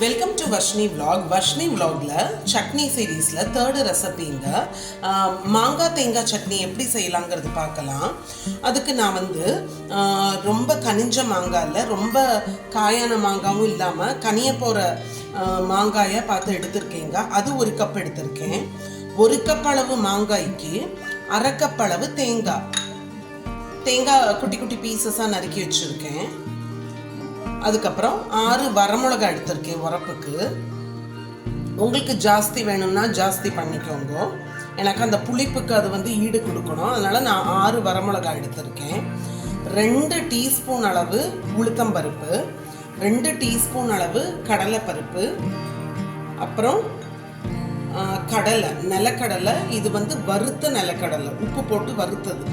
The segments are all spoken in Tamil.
Welcome to Varshini vlog Varshini vlogல சட்னி சீரீஸில் தேர்டு ரெசிபிங்க மாங்காய் தேங்காய் சட்னி எப்படி செய்யலாங்கிறது பார்க்கலாம். அதுக்கு நான் வந்து ரொம்ப கனிஞ்ச மாங்காயில் ரொம்ப காயான மாங்காவும் இல்லாமல் கனிய போகிற மாங்காயை பார்த்து எடுத்திருக்கேங்க. அது ஒரு கப் எடுத்திருக்கேன். ஒரு கப் அளவு மாங்காய்க்கு அரை கப் அளவு தேங்காய் தேங்காய் குட்டி குட்டி பீசஸாக நறுக்கி வச்சுருக்கேன். அதுக்கப்புறம் ஆறு வரமிளகாய் எடுத்திருக்கேன் உரப்புக்கு. உங்களுக்கு ஜாஸ்தி வேணும்னா ஜாஸ்தி பண்ணிக்கோங்க. எனக்கு அந்த புளிப்புக்கு அது வந்து ஈடு கொடுக்கணும். அதனால் நான் ஆறு வரமிளகாய் எடுத்திருக்கேன். ரெண்டு டீஸ்பூன் அளவு உளுத்தம்பருப்பு ரெண்டு டீஸ்பூன் அளவு கடலைப்பருப்பு. அப்புறம் கடலை நிலக்கடலை. இது வந்து வறுத்த நிலக்கடலை. உப்பு போட்டு வறுத்தது.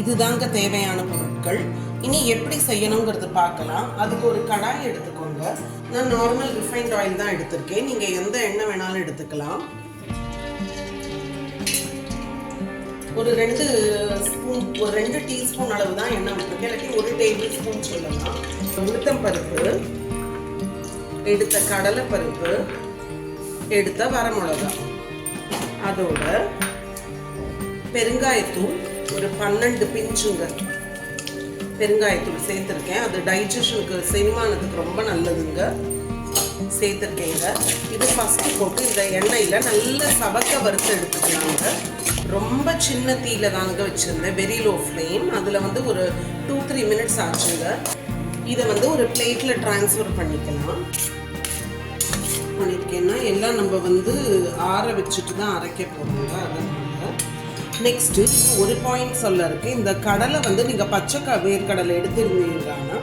இதுதாங்க தேவையான பொருட்கள். இனி எப்படி செய்யணுங்கிறது பார்க்கலாம். அதுக்கு ஒரு கடாய் எடுத்துக்கோங்க. நான் நார்மல் ரிஃபைண்ட் ஆயில் தான் எடுத்திருக்கேன். நீங்க எந்த எண்ணெய் வேணாலும் எடுத்துக்கலாம். ஒரு ரெண்டு ஸ்பூன் ஒரு ரெண்டு டீஸ்பூன் அளவு தான் எண்ணெய் விட்டுருக்கேன். இல்லாட்டி ஒரு டேபிள் ஸ்பூன் சொல்லலாம். உளுத்தம் பருப்பு எடுத்த கடலை பருப்பு எடுத்த வரமிளகா அதோட பெருங்காயத்தூள் ஒரு பன்னெண்டு பிஞ்சுங்க. பெருங்காயத்தூள் சேர்த்துருக்கேன். அது டைஜஷனுக்கு செரிமானத்துக்கு ரொம்ப நல்லதுங்க. சேர்த்துருக்கேங்க இது. ஃபஸ்ட்டு போட்டு இந்த எண்ணெயில் நல்ல சபக்க வறுத்து எடுத்துக்கலாங்க. ரொம்ப சின்ன தீயில தாங்க வச்சுருந்தேன். வெரி லோ ஃப்ளேம் அதில் வந்து ஒரு டூ த்ரீ மினிட்ஸ் ஆச்சுங்க. இதை வந்து ஒரு பிளேட்டில் ட்ரான்ஸ்ஃபர் பண்ணிக்கலாம். பண்ணியிருக்கேன்னா எல்லாம் நம்ம வந்து ஆற வச்சுட்டு தான் அரைக்க போகிறோங்க அதனால நெக்ஸ்ட்டு ஒரு பாயிண்ட் சொல்ல இருக்கு. இந்த கடலை வந்து நீங்கள் பச்சை க வேர்க்கடலை எடுத்துருந்தீங்கன்னா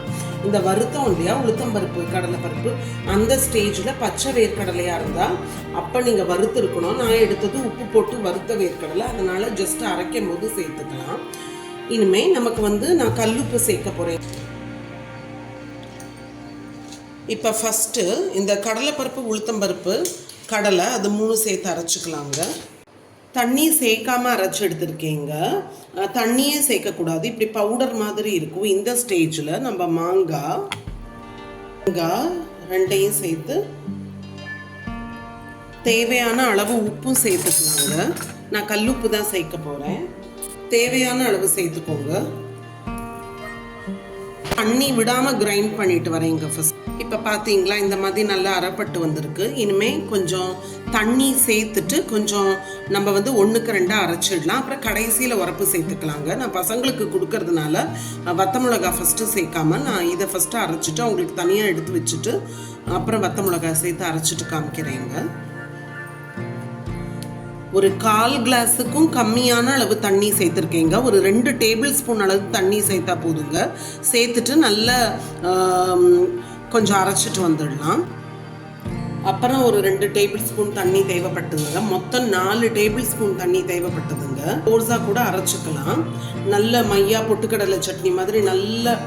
இந்த வருத்தம் இல்லையா? உளுத்தம்பருப்பு கடலை பருப்பு. அந்த ஸ்டேஜில் பச்சை வேர்க்கடலையாக இருந்தால் அப்போ நீங்கள் வறுத்துருக்கணும். நான் எடுத்தது உப்பு போட்டு வறுத்த வேர்க்கடலை. அதனால் ஜஸ்ட் அரைக்கும் போது சேர்த்துக்கலாம். இனிமேல் நமக்கு வந்து நான் கல்லுப்பு சேர்க்க போகிறேன் இப்போ ஃபஸ்ட்டு இந்த கடலைப்பருப்பு உளுத்தம்பருப்பு கடலை அது மூணு சேர்த்து அரைச்சிக்கலாங்க. தண்ணி சேர்க்காமல் அரைச்சி எடுத்திருக்கீங்க. தண்ணியே சேர்க்கக்கூடாது. இப்படி பவுடர் மாதிரி இருக்கும். இந்த ஸ்டேஜில் நம்ம மாங்காய் மாங்காய் ரெண்டையும் சேர்த்து தேவையான அளவு உப்பும் சேர்த்துக்கலாங்க. நான் கல்லுப்பு தான் சேர்க்க போகிறேன் தேவையான அளவு சேர்த்துக்கோங்க. தண்ணி விடாமல் கிரைண்ட் பண்ணிட்டு வரேங்க ஃபஸ்ட் இப்போ பார்த்தீங்களா இந்த மாதிரி நல்லா அரைப்பட்டு வந்திருக்கு. இனிமேல் கொஞ்சம் தண்ணி சேர்த்துட்டு கொஞ்சம் நம்ம வந்து ஒன்றுக்கு ரெண்டாக அரைச்சிடலாம். அப்புறம் கடைசியில் உரப்பு சேர்த்துக்கலாங்க. நான் பசங்களுக்கு கொடுக்கறதுனால வத்த மிளகா ஃபஸ்ட்டு சேர்க்காம நான் இதை ஃபஸ்ட்டு அரைச்சிட்டு அவங்களுக்கு தனியாக எடுத்து வச்சுட்டு அப்புறம் வத்த மிளகா சேர்த்து அரைச்சிட்டு காமிக்கிறேங்க. ஒரு கால் கிளாஸுக்கும் கம்மியான அளவு தண்ணி சேர்த்துருக்கீங்க. ஒரு ரெண்டு டேபிள் ஸ்பூன் அளவு தண்ணி சேர்த்தா போதுங்க. சேர்த்துட்டு நல்லா கொஞ்சம் அரைச்சிட்டு வந்துடலாம். அப்புறம் ஒரு ரெண்டு டேபிள் ஸ்பூன் தண்ணி தேவைப்பட்டதுங்க. மொத்தம் நாலு டேபிள் ஸ்பூன் தண்ணி தேவைப்பட்டதுங்க. கோர்ஸாக கூட அரைச்சிக்கலாம். நல்ல மையா பொட்டுக்கடலை சட்னி மாதிரி நல்ல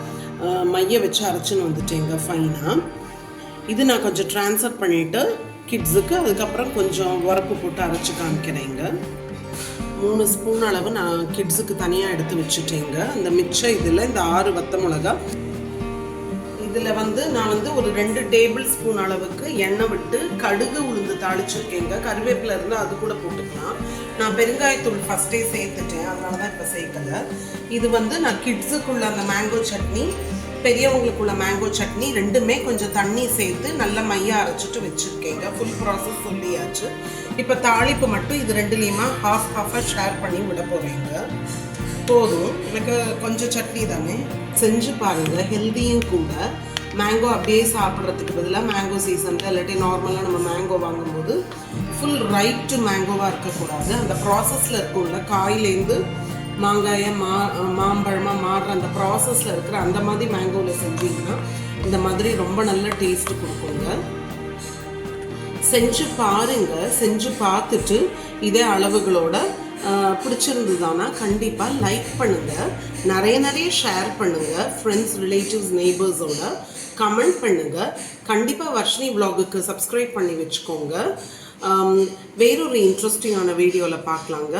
மைய வச்சு அரைச்சின்னு வந்துட்டேங்க ஃபைனாக இது நான் கொஞ்சம் ட்ரான்ஸ்ஃபர் பண்ணிவிட்டு கிட்ஸுக்கு அதுக்கப்புறம் கொஞ்சம் உரப்பு போட்டு அரைச்சி காமிக்கிறேங்க. மூணு ஸ்பூன் அளவு நான் கிட்ஸுக்கு தனியாக எடுத்து வச்சுட்டேங்க. அந்த மிச்சம் இதில் இந்த ஆறு வத்த மிளகா இதில் வந்து நான் வந்து ஒரு ரெண்டு டேபிள் ஸ்பூன் அளவுக்கு எண்ணெய் விட்டு கடுகு உளுந்து தாளிச்சிருக்கேங்க கருவேப்பில இருந்தால் அது கூட போட்டுக்கலாம். நான் பெருங்காயத்தூள் ஃபஸ்ட்டே சேர்த்துட்டேன். அதனால தான் இப்போ சேர்க்கல. இது வந்து நான் கிட்ஸுக்குள்ள அந்த மேங்கோ சட்னி பெரியவங்களுக்குள்ள மேங்கோ சட்னி ரெண்டுமே கொஞ்சம் தண்ணி சேர்த்து நல்ல மையா அரைச்சிட்டு வச்சுருக்கேங்க ஃபுல் ப்ராசஸ் சொல்லியாச்சு. இப்போ தாளிப்பு மட்டும் இது ரெண்டுலேயுமா ஹாஃப் ஹாஃபாக ஷேர் பண்ணி விட போகிறேங்க போதும். எனக்கு கொஞ்சம் சட்னி தானே? செஞ்சு பாருங்க ஹெல்த்தியும் கூட. மேங்கோ அப்படியே சாப்பிட்றதுக்கு பதிலாக மேங்கோ சீசனில் இல்லாட்டி நார்மலாக நம்ம மேங்கோ வாங்கும்போது ஃபுல் ரைட் டு மேங்கோவாக இருக்கக்கூடாது. அந்த ப்ராசஸில் இருக்கும்ல காயிலேருந்து மாங்காயை மா மாம்பழமாக மாறுற அந்த ப்ராசஸில் இருக்கிற அந்த மாதிரி மேங்கோவில் செஞ்சீங்கன்னா இந்த மாதிரி ரொம்ப நல்ல டேஸ்ட் கொடுக்குங்க. செஞ்சு பாருங்க செஞ்சு பார்த்துட்டு இதே அளவுகளோட பிடிச்சிருந்ததுன்னா கண்டிப்பாக லைக் பண்ணுங்கள் நிறைய நிறைய ஷேர் பண்ணுங்கள் ஃப்ரெண்ட்ஸ் ரிலேட்டிவ்ஸ் நெய்பர்ஸோட கமெண்ட் பண்ணுங்கள் கண்டிப்பாக வர்ஷினி விலாகுக்கு சப்ஸ்கிரைப் பண்ணி வச்சுக்கோங்க. வேறொரு இன்ட்ரெஸ்டிங்கான வீடியோவில் பார்க்கலாங்க.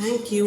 தேங்க்யூ